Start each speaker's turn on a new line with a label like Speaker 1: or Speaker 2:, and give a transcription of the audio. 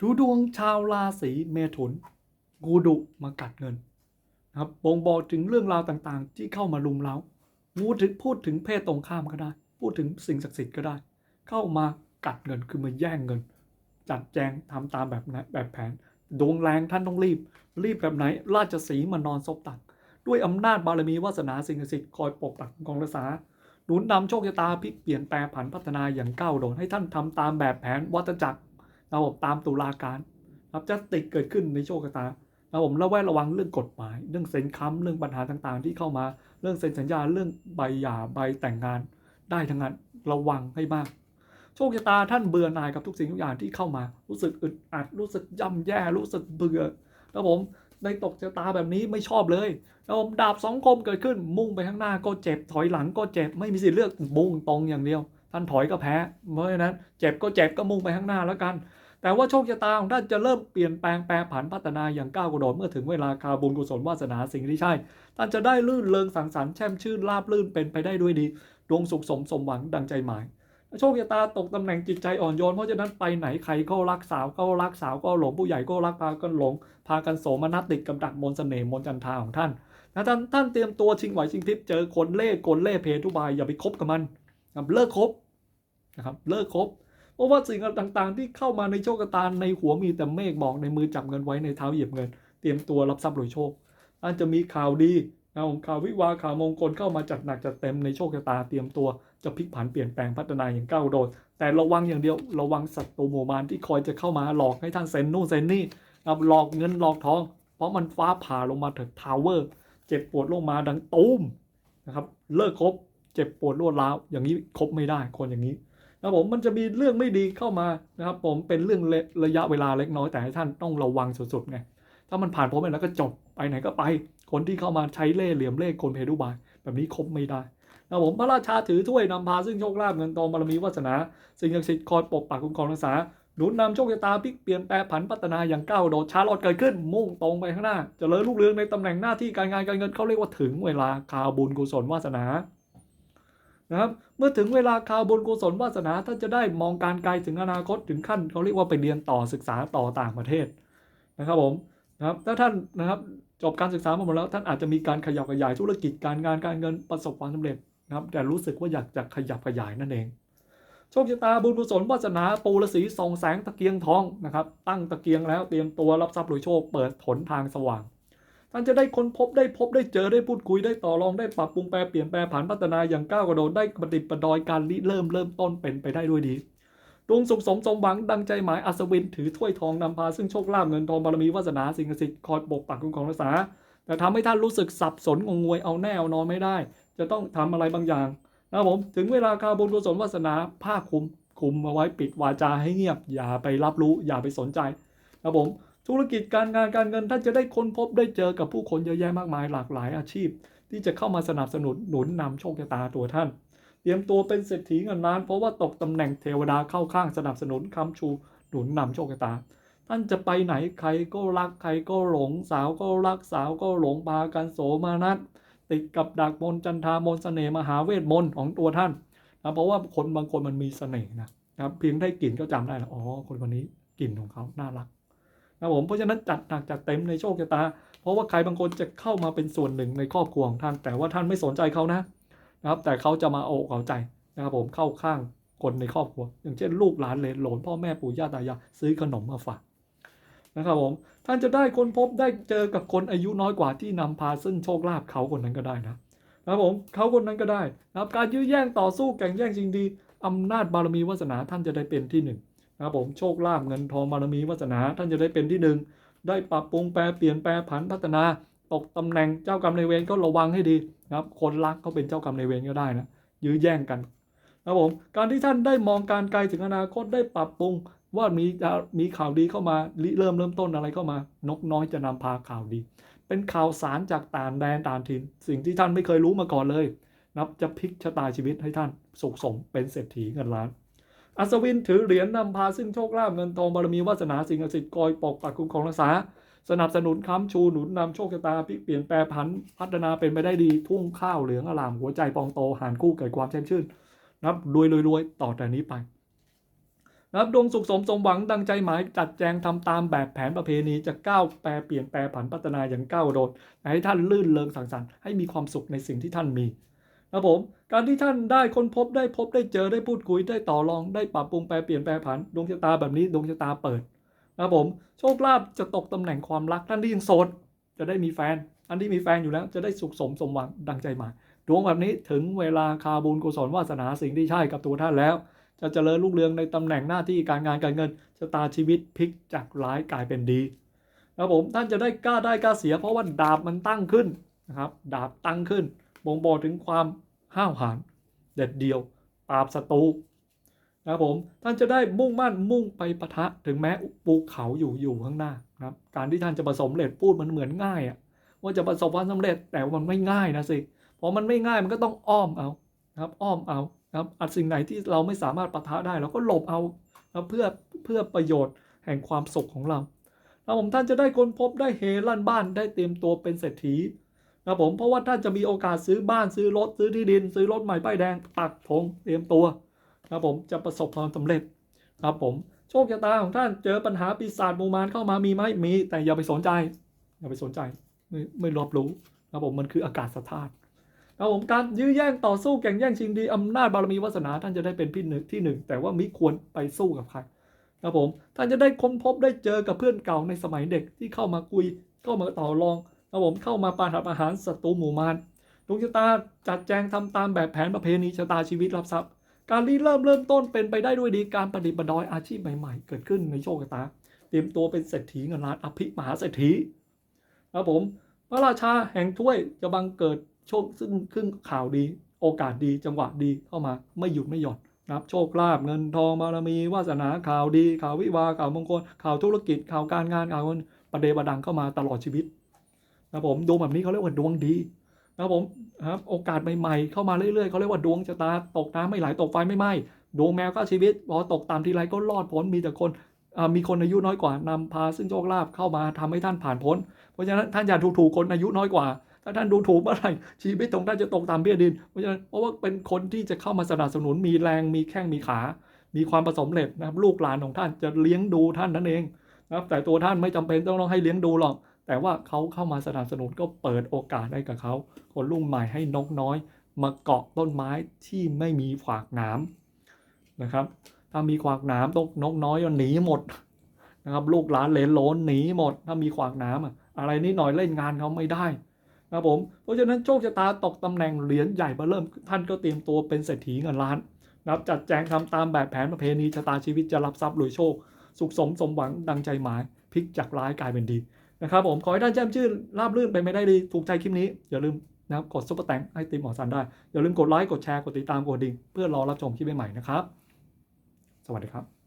Speaker 1: ดูดวงชาวราศีเมถุน งูดุมากัดเงินนะครับบ่งบอกถึงเรื่องราวต่างๆ ที่เข้ามาลุมเล้างูถึงพูดถึงเพศตรงข้ามก็ได้ พูดถึงสิ่งศักดิ์สิทธิ์ก็ได้ เข้ามากัดเงินคือมาแย่งเงิน จัดแจงทำตามแบบไหนแบบแผน ดวงแรงท่านต้องรีบ รีบแบบไหน ราชสีมานอนซบตัก ด้วยอำนาจบารมีวาสนาสิ่งศักดิ์สิทธิ์คอยปกปักกองรักษาหนุนนำโชคชะตาพลิกเปลี่ยนแปลผันพัฒนาอย่างก้าวโดดให้ท่านทำตามแบบแผนวัฏจักร ระบบตามตุลาการครับจะติดเกิดขึ้นในโชคชะตาครับผมระแวดระวังเรื่องกฎหมาย เรื่องเซ็นค้ำเรื่องปัญหาต่างๆ ที่เข้ามาเรื่องเซ็นสัญญาเรื่องใบหย่าใบแต่งงานได้ทั้งนั้นระวังให้มากโชคชะตาท่านเบื่อหน่ายกับทุกสิ่งทุกอย่างที่เข้ามารู้สึกอึดอัดรู้สึกย่ำแย่รู้สึกเบื่อครับผมในตกชะตาแบบนี้ไม่ชอบเลยครับผมดาบสองคมเกิดขึ้นมุ่งไปข้างหน้าก็เจ็บถอยหลังก็เจ็บไม่มีสิทธิ์เลือกมุ่งตรงอย่างเดียว ท่านถอยก็แพ้ เพราะฉะนั้นเจ็บก็เจ็บก็มุ่งไปข้างหน้าแล้วกัน แต่ว่าโชคชะตาของท่านจะเริ่มเปลี่ยนแปลงแปรผันพัฒนาอย่างก้าวกระโดดเมื่อถึงเวลาคาบุญกุศลวาสนาสิ่งที่ใช่ ท่านจะได้ลื่นเริงสังสรรค์แช่มชื่นราบลื่นเป็นไปได้ด้วยดีดวงสุขสมสมหวังดังใจหมายโชคชะตาตกตำแหน่งจิตใจอ่อนโยนเพราะฉะนั้นไปไหนใครก็รักสาวก็รักสาวก็หลงผู้ใหญ่ก็รักพากันหลง พากันโสมนัสติดกับดักมนต์เสน่ห์มนจันทราของท่านนะท่านท่านเตรียมตัวชิงไหวชิงพริบเจอคนเล่ห์กลเล่เพทุบายอย่าไปคบกับมันเลิกคบ นะครับเลิกคบเพราะว่าสิ่งต่างๆ ที่เข้ามาในโชคชะตาในหัวมีแต่เมฆบอกในมือจับเงินไว้ในเท้าเหยียบเงิน เตรียมตัวรับทรัพย์รวยโชคท่านจะมีข่าวดีนะข่าววิวาข่าวมงคลเข้ามาจัดหนักจัดเต็มในโชคชะตาเตรียมตัวจะพลิกผันเปลี่ยนแปลงพัฒนาอย่างก้าวโดด แต่ระวังอย่างเดียวระวังศัตรูหมู่มารที่คอยจะเข้ามาหลอกให้ท่านเซ็นนู่นเซ็นนี่นะครับหลอกเงินหลอกทอง เพราะมันฟ้าผ่าลงมาถึงทาวเวอร์เจ็บปวดลงมาดังตูมนะครับเลิกคบเจ็บปวดรวดร้าวอย่างนี้คบไม่ได้คนอย่างนี้ นะผมมันจะมีเรื่องไม่ดีเข้ามานะครับ ผมเป็นเรื่องระยะเวลาเล็กน้อยแต่ให้ท่านต้องระวังสุดๆไงถ้ามันผ่านพ้นไปแล้วก็จบไปไหนก็ไป คนที่เข้ามาใช้เล่เหลี่ยมเล่ห์กลเพทุบายแบบนี้คบไม่ได้นะผมพระราชาถือถ้วยนำพาซึ่งโชคลาภเงินทองบารมีวาสนา สิ่งศักดิ์สิทธิ์คอยปกปักคุ้มครองรักษาหนุนนำโชคชะตาพลิกเปลี่ยนแปลผันพัฒนาอย่างก้าวโดดชาลอดเกิดขึ้น มุ่งตรงไปข้างหน้าเจริญรุ่งเรืองในตำแหน่งหน้าที่การงานการเงินเขาเรียกว่าถึงเวลาคาวบุญกุศลวาสนา นะครับ เมื่อถึงเวลาคาวบุญกุศลวาสนาท่านจะได้มองการไกลถึงอนาคตถึงขั้นเขาเรียกว่าไปเรียนต่อศึกษาต่อต่างประเทศนะครับผมนะครับถ้าท่านนะครับจบการศึกษามาหมดแล้วท่านอาจจะมีการขยับขยายธุรกิจการงานการเงินประสบความสำเร็จนะครับแต่รู้สึกว่าอยากจะขยับขยายนั่นเองโชคชะตาบุญกุศลวาสนาปูรสีส่องแสงตะเกียงทองนะครับตั้งตะเกียงแล้วเตรียมตัวรับทรัพย์รวยโชคเปิดผลทางสว่าง ท่านจะได้ค้นพบได้พบได้เจอได้พูดคุยได้ต่อรองได้ปรับปรุงแปลเปลี่ยนแปลผันพัฒนาอย่างก้าวกระโดดได้ประดิปดอยการริเริ่มเริ่มต้นเป็นไปได้ด้วยดีดวงสุขสมสมหวังดังใจหมายอัศวินถือถ้วยทองนำพาซึ่งโชคลาภเงินทองบารมีวาสนาสิ่งศักดิ์สิทธิ์คอยปกปักคุ้มครองรักษาแต่ทำให้ท่านรู้สึกสับสนงงงวยเอาแน่เอานอนไม่ได้ จะต้องทำอะไรบางอย่างนะครับผมถึงเวลาคาบุญกุศลวาสนาผ้าคุมคุมเอาไว้ปิดวาจาให้เงียบ อย่าไปรับรู้อย่าไปสนใจนะครับผม ธุรกิจการงานการเงินท่านจะได้ค้นพบได้เจอกับผู้คนเยอะแยะมากมายหลากหลายอาชีพ ที่จะเข้ามาสนับสนุนหนุนนำโชคชะตาตัวท่าน เตรียมตัวเป็นเศรษฐีเงินล้าน เพราะว่าตกตำแหน่งเทวดาเข้าข้างสนับสนุนคำชูหนุนนำโชคชะตา ท่านจะไปไหนใครก็รักใครก็หลง สาวก็รักสาวก็หลงพากันโสมานัสติดกับดักมนจันทามนต์เสน่มหาเวทมนต์ของตัวท่านนะเพราะว่าคนบางคนมันมีเสน่ห์นะนะครับเพียงได้กลิ่นก็จำได้แล้วอ๋อคนคนนี้กลิ่นของเขาน่ารัก นะผมเพราะฉะนั้นจัดหนักจัดเต็มในโชคชะตา เพราะว่าใครบางคนจะเข้ามาเป็นส่วนหนึ่งในครอบครัวของท่าน แต่ว่าท่านไม่สนใจเขานะนะครับ แต่เขาจะมาโอกเอาใจนะครับผมเข้าข้างคนในครอบครัว อย่างเช่นลูกหลานเลนหลนพ่อแม่ปู่ย่าตายายซื้อขนมมาฝากนะครับผมท่านจะได้คนพบได้เจอกับคนอายุน้อยกว่าที่นำพาซึ่งโชคลาภเขาคนนั้นก็ได้นะนะครับผมเขาคนนั้นก็ได้นะครับการยื้อแย่งต่อสู้แข่งแย่งจริงดีอำนาจบารมีวาสนาท่านจะได้เป็นที่หนึ่ง นะครับผมโชคลาภเงินทองบารมีวาสนา ท่านจะได้เป็นที่หนึ่งได้ปรับปรุงแปลเปลี่ยนแปลผันพัฒนาตกตำแหน่งเจ้ากรรมนายเวรก็ระวังให้ดีนะครับ คนรักเขาเป็นเจ้ากรรมนายเวรก็ได้นะยื้อแย่งกันนะครับผมการที่ท่านได้มองการไกลถึงอนาคตได้ปรับปรุงว่ามีจะมีข่าวดีเข้ามาเริ่มเริ่มต้นอะไรเข้ามานกน้อยจะนำพาข่าวดี เป็นข่าวสารจากต่างแดนต่างถิ่นสิ่งที่ท่านไม่เคยรู้มาก่อนเลย นับจะพลิกชะตาชีวิตให้ท่านสุขสมเป็นเศรษฐีเงินล้าน อัศวินถือเหรียญนำพาซึ่งโชคลาภเงินทองบารมีวาสนาสิ่งศักดิ์สิทธิ์คอยปกปักคุ้มครองรักษา สนับสนุนค้ำชูหนุนนำโชคชะตาพลิกเปลี่ยนแปลผันพัฒนาเป็นไปได้ดี ทุ่งข้าวเหลืองอลามหัวใจปองโตหานคู่เกิดความแช่มชื่นนับรวยรวยรวยต่อแต่นี้ไปนะครับดวงสุขสมสมหวังดังใจหมายจัดแจงทำตามแบบแผนประเพณีจะก้าวแปรเปลี่ยนแปรผันพัฒนาอย่างก้าวโดด ให้ท่านลื่นเริงสังสรรค์ให้มีความสุขในสิ่งที่ท่านมีนะครับผม การที่ท่านได้ค้นพบได้พบได้เจอได้พูดคุยได้ต่อรองได้ปรับปรุงแปรเปลี่ยนแปรผันดวงชะตาแบบนี้ดวงชะตาเปิดนะครับผมโชคลาภจะตกตำแหน่งความรักท่านที่ยังโสดจะได้มีแฟน อันที่มีแฟนอยู่แล้วจะได้สุขสมสมหวังดังใจหมายดวงแบบนี้ถึงเวลาคาบุญกุศลวาสนาสิ่งที่ใช่กับตัวท่านแล้ว จะเจริญรุ่งเรืองในตำแหน่งหน้าที่การงานการเงินชะตาชีวิตพลิกจากร้ายกลายเป็นดีนะครับผมท่านจะได้กล้าได้กล้าเสีย เพราะว่าดาบมันตั้งขึ้นนะครับดาบตั้งขึ้นบ่งบอกถึงความ ห้าวหาญเด็ดเดียวปราบศัตรูนะครับผมท่านจะได้มุ่งมั่นมุ่งไปปะทะถึงแม้ภูเขาอยู่อยู่ข้างหน้านะครับการที่ท่านจะประสบเร็จพูดมันเหมือนง่ายอะว่าจะประสบความสำเร็จแต่ว่ามันไม่ง่ายนะสิพอมันไม่ง่ายมันก็ต้องอ้อมเอานะครับอ้อมเอานะครับอัดสิ่งไหนที่เราไม่สามารถปะทะได้เราก็หลบเอานะเพื่อเพื่อประโยชน์แห่งความสุขของเราแล้วผมท่านจะได้ค้นพบได้เฮลั่นบ้านได้เตรียมตัวเป็นเศรษฐี นะผมเพราะว่าท่านจะมีโอกาสซื้อบ้านซื้อรถซื้อที่ดิน ซื้อรถใหม่ป้ายแดงปักธงเตรียมตัวนะผมจะประสบความสำเร็จครับผมโชคชะตาของท่านเจอปัญหาปีศาจมูมารเข้ามามีไหมมี แต่อย่าไปสนใจ อย่าไปสนใจไม่ไม่รับรู้นะผมมันคืออากาศธาตุครับผมการยื้อแย่งต่อสู้แข่งแย่งชิงดีอำนาจบารมีวาสนาท่านจะได้เป็นพี่หนึ่งที่หนึ่งแต่ว่ามิควรไปสู้กับใครครับผมท่านจะได้ค้นพบได้เจอกับเพื่อนเก่าในสมัยเด็กที่เข้ามาคุยเข้ามาต่อรอง ครับผมเข้ามาปาถอาหารศัตรูหมู่มารดวงชะตาจัดแจงทำตามแบบแผนประเพณีชะตาชีวิตรับทรัพย์ การรีเริ่มเริ่มต้นเป็นไปได้ด้วยดีการประดิษฐ์ประดอยอาชีพใหม่ ๆ เกิดขึ้นในโชคชะตา เตรียมตัวเป็นเศรษฐีเงินล้านอภิมหาเศรษฐีครับผมพระราชาแห่งถ้วยจะบังเกิดโชคซึ่งครึ่งข่าวดีโอกาสดีจังหวะดีเข้ามาไม่หยุดไม่หย่อนนับโชคลาภเงินทองบารมีวาสนาข่าวดี ข่าววิวาข่าวมงคลข่าวธุรกิจข่าวการงานข่าวเงินประเดประดังเข้ามาตลอดชีวิต นะครับผมดวงแบบนี้เขาเรียกว่าดวงดีนะครับผมครับโอกาสใหม่ๆ เข้ามาเรื่อยๆเขาเรียกว่าดวงชะตาตกน้ำไม่ไหลตกไฟไม่ไหม้ดวงแมวก็ชีวิตพอตกตามทีไรก็รอดพ้นมีแต่คนมีคนอายุน้อยกว่านำพาซึ่งโชคลาภเข้ามาทำให้ท่านผ่านพ้น เพราะฉะนั้นท่านอย่าถูกถูกคนอายุน้อยกว่า ถ้าท่านดูถูกเมื่อไหร่ชีวิตของท่านจะตกตามเบี้ยดิน เพราะฉะนั้นเพราะว่าเป็นคนที่จะเข้ามาสนับสนุนมีแรงมีแข้งมีขา มีความประสมเร็จนะครับลูกหลานของท่านจะเลี้ยงดูท่านนั่นเองนะครับแต่ตัวท่านไม่จำเป็นต้องต้องให้เลี้ยงดูหรอก แต่ว่าเขาเข้ามาสนับสนุนก็เปิดโอกาสให้กับเขา คนรุ่นใหม่ให้นกน้อย มาเกาะต้นไม้ที่ไม่มีขวากหนามนะครับ ถ้ามีขวากหนามตกนกน้อยก็หนีหมดนะครับลูกหลานเลนโลนหนีหมด ถ้ามีขวากหนามอะอะไรนิดหน่อยเล่นงานเขาไม่ได้นะครับผมเพราะฉะนั้นโชคชะตาตกตำแหน่งเหรียญใหญ่มาเริ่ม ท่านก็เตรียมตัวเป็นเศรษฐีเงินล้านนะครับจัดแจงทำตามแบบแผนประเพณีชะตาชีวิตจะรับทรัพย์รวยโชค สุขสมสมหวังดังใจหมายพลิกจากร้ายกลายเป็นดี นะครับผมขอให้ท่านแจ้มชื่นราบรื่นไปไม่ได้ดีถูกใจคลิปนี้ อย่าลืมนะครับกดซุปเปอร์แตงให้ติมหมอสันได้ อย่าลืมกดไลค์กดแชร์กดติดตามกดดิ่งเพื่อรอรับชมคลิปใหม่ๆนะครับ สวัสดีครับ